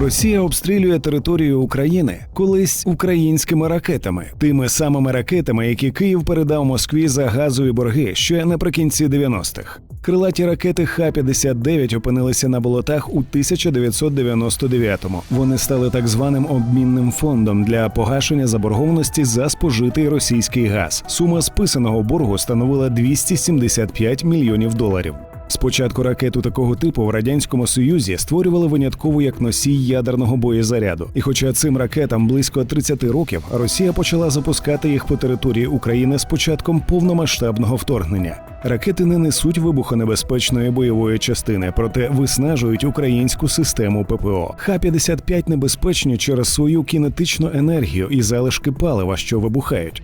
Росія обстрілює територію України колись українськими ракетами, тими самими ракетами, які Київ передав Москві за газові борги ще наприкінці 90-х. Крилаті ракети Х-59 опинилися на болотах у 1999-му. Вони стали так званим обмінним фондом для погашення заборгованості за спожитий російський газ. Сума списаного боргу становила 275 мільйонів доларів. Спочатку ракету такого типу в радянському союзі створювали винятково як носій ядерного боєзаряду. І хоча цим ракетам близько 30 років, Росія почала запускати їх по території України з початком повномасштабного вторгнення. Ракети не несуть вибухонебезпечної бойової частини, проте виснажують українську систему ППО. Х-55 небезпечні через свою кінетичну енергію і залишки палива, що вибухають.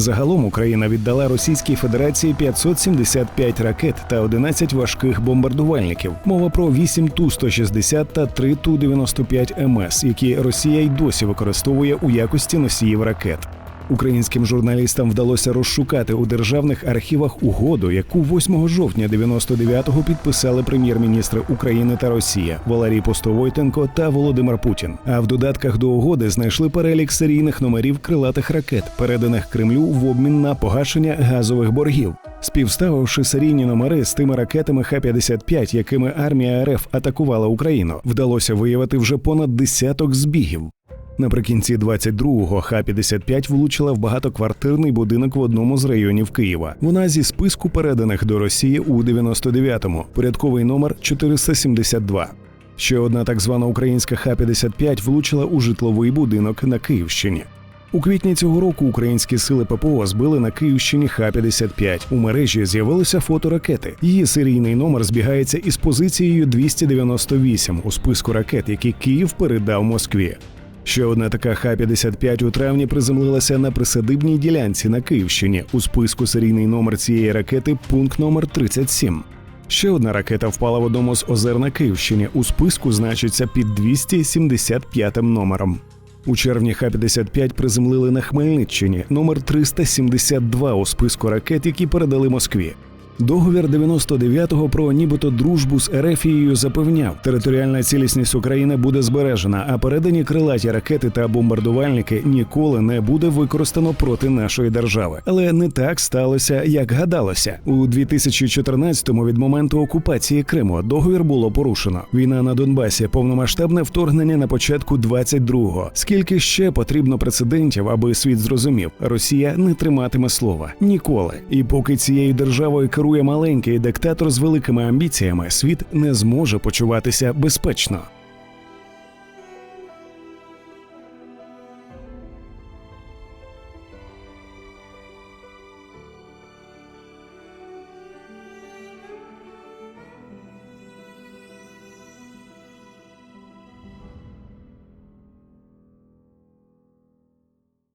Загалом Україна віддала Російській Федерації 575 ракет та 11 важких бомбардувальників. Мова про 8 Ту-160 та 3 Ту-95 МС, які Росія й досі використовує у якості носіїв ракет. Українським журналістам вдалося розшукати у державних архівах угоду, яку 8 жовтня 99-го підписали прем'єр-міністри України та Росія Валерій Постовойтенко та Володимир Путін. А в додатках до угоди знайшли перелік серійних номерів крилатих ракет, переданих Кремлю в обмін на погашення газових боргів. Співставивши серійні номери з тими ракетами Х-55, якими армія РФ атакувала Україну, вдалося виявити вже понад десяток збігів. Наприкінці 22-го Х-55 влучила в багатоквартирний будинок в одному з районів Києва. Вона зі списку переданих до Росії у 99-му, порядковий номер 472. Ще одна так звана українська Х-55 влучила у житловий будинок на Київщині. У квітні цього року українські сили ППО збили на Київщині Х-55. У мережі з'явилися фото ракети. Її серійний номер збігається із позицією 298 у списку ракет, які Київ передав Москві. Ще одна така Х-55 у травні приземлилася на присадибній ділянці на Київщині. У списку серійний номер цієї ракети пункт номер 37. Ще одна ракета впала в одному з озер на Київщині. У списку значиться під 275 номером. У червні Х-55 приземлили на Хмельниччині номер 372 у списку ракет, які передали Москві. Договір 99-го про нібито дружбу з Ерефією запевняв, територіальна цілісність України буде збережена, а передані крилаті ракети та бомбардувальники ніколи не буде використано проти нашої держави. Але не так сталося, як гадалося. У 2014-му від моменту окупації Криму договір було порушено. Війна на Донбасі, повномасштабне вторгнення на початку 22-го. Скільки ще потрібно прецедентів, аби світ зрозумів, Росія не триматиме слова ніколи. І поки цією державою керує маленький диктатор з великими амбіціями, світ не зможе почуватися безпечно.